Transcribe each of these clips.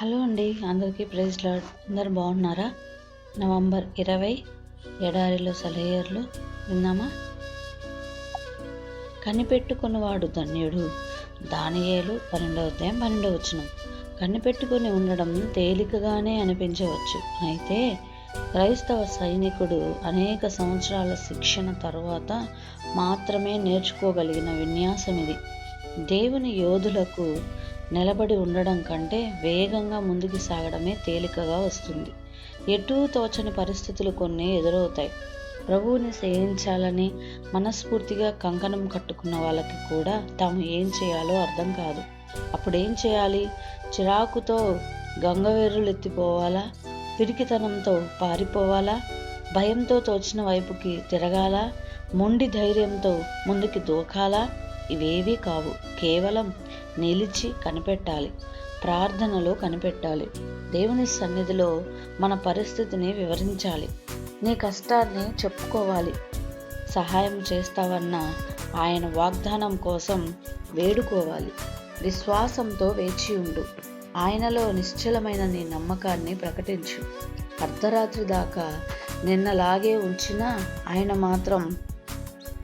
Hello అండి అందరికీ praise lord. అందరు బాగున్నారా? నవంబర్ ఇరవై ఎడారిలో సలహేర్లు విందామా కనిపెట్టుకున్నవాడు ధన్యుడు. దానియేలు పన్నెండవ అధ్యాయం పన్నెండవ వచ్చిన కనిపెట్టుకుని ఉండడం తేలికగానే అనిపించవచ్చు. అయితే క్రైస్తవ సైనికుడు అనేక సంవత్సరాల శిక్షణ తరువాత మాత్రమే నేర్చుకోగలిగిన విన్యాసం ఇది దేవుని యోధులకు నిలబడి ఉండడం కంటే వేగంగా ముందుకు సాగడమే తేలికగా వస్తుంది. ఎటూ తోచని పరిస్థితులు కొన్ని ఎదురవుతాయి. ప్రభువుని సేవించాలని మనస్ఫూర్తిగా కంకణం కట్టుకున్న వాళ్ళకి కూడా తాము ఏం చేయాలో అర్థం కాదు. అప్పుడేం చేయాలి? చిరాకుతో గంగవేర్రులు ఎత్తిపోవాలా పిరికితనంతో పారిపోవాలా? భయంతో తోచిన వైపుకి తిరగాల? మొండి ధైర్యంతో ముందుకి దూకాలా? ఇవేవీ కావు. కేవలం నిలిచి కనిపెట్టాలి. ప్రార్థనలో కనిపెట్టాలి. దేవుని సన్నిధిలో మన పరిస్థితిని వివరించాలి. నీ కష్టాన్ని చెప్పుకోవాలి. సహాయం చేస్తావన్న ఆయన వాగ్దానం కోసం వేడుకోవాలి. విశ్వాసంతో వేచి ఉండు. ఆయనలో నిశ్చలమైన నీ నమ్మకాన్ని ప్రకటించు. అర్ధరాత్రి దాకా నిన్నలాగే ఉంచినా ఆయన మాత్రం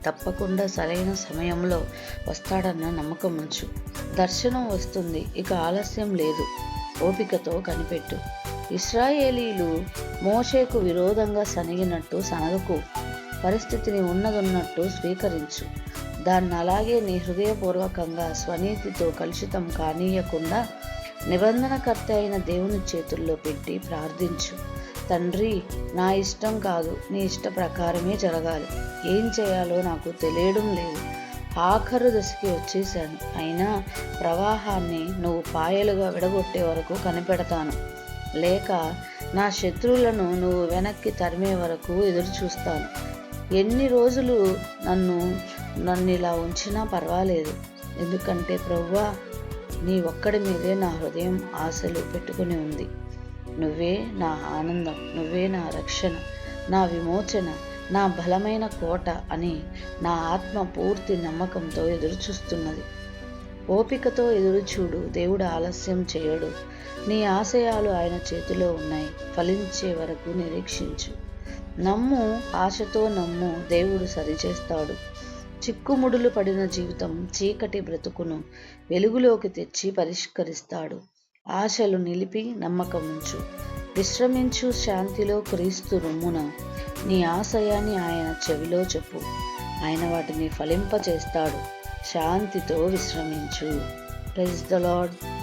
తప్పకుండా సరైన సమయంలో వస్తాడన్న నమ్మకం ఉంచు. దర్శనం వస్తుంది ఇక ఆలస్యం లేదు. ఓపికతో కనిపెట్టు. ఇస్రాయేలీలు మోషేకు విరోధంగా సనిగినట్టు సనగకు పరిస్థితిని ఉన్నదున్నట్టు స్వీకరించు. దాన్ని అలాగే నీ హృదయపూర్వకంగా స్వనీతితో కలుషితం కానీయకుండా నిబంధనకర్త అయిన దేవుని చేతుల్లో పెట్టి ప్రార్థించు. తండ్రి నా ఇష్టం కాదు నీ ఇష్ట ప్రకారమే జరగాలి. ఏం చేయాలో నాకు తెలియడం లేదు. ఆఖరు దశకి వచ్చేసాను అయినా ప్రవాహాన్ని నువ్వు పాయలుగా విడగొట్టే వరకు కనిపెడతాను. లేక నా శత్రువులను నువ్వు వెనక్కి తరిమే వరకు ఎదురు చూస్తాను ఎన్ని రోజులు నన్ను నన్ను ఇలా ఉంచినా పర్వాలేదు. ఎందుకంటే ప్రవ్వా నీ ఒక్కడి మీదే నా హృదయం ఆశలు పెట్టుకుని ఉంది. నువ్వే నా ఆనందం నువ్వే నా రక్షణ నా విమోచన నా బలమైన కోట అని నా ఆత్మ పూర్తి నమ్మకంతో ఎదురుచూస్తున్నది. ఓపికతో ఎదురుచూడు దేవుడు ఆలస్యం చేయడు. నీ ఆశయాలు ఆయన చేతిలో ఉన్నాయి ఫలించే వరకు నిరీక్షించు. నమ్ము ఆశతో నమ్ము దేవుడు సరిచేస్తాడు. చిక్కుముడులు పడిన జీవితం చీకటి బ్రతుకును వెలుగులోకి తెచ్చి పరిష్కరిస్తాడు. ఆశలు నిలిపి నమ్మకముంచు. విశ్రమించు శాంతిలో క్రీస్తు రొమ్మున. నీ ఆశయాన్ని ఆయన చెవిలో చెప్పు. ఆయన వాటిని ఫలింపచేస్తాడు. శాంతితో విశ్రమించు. Praise the lord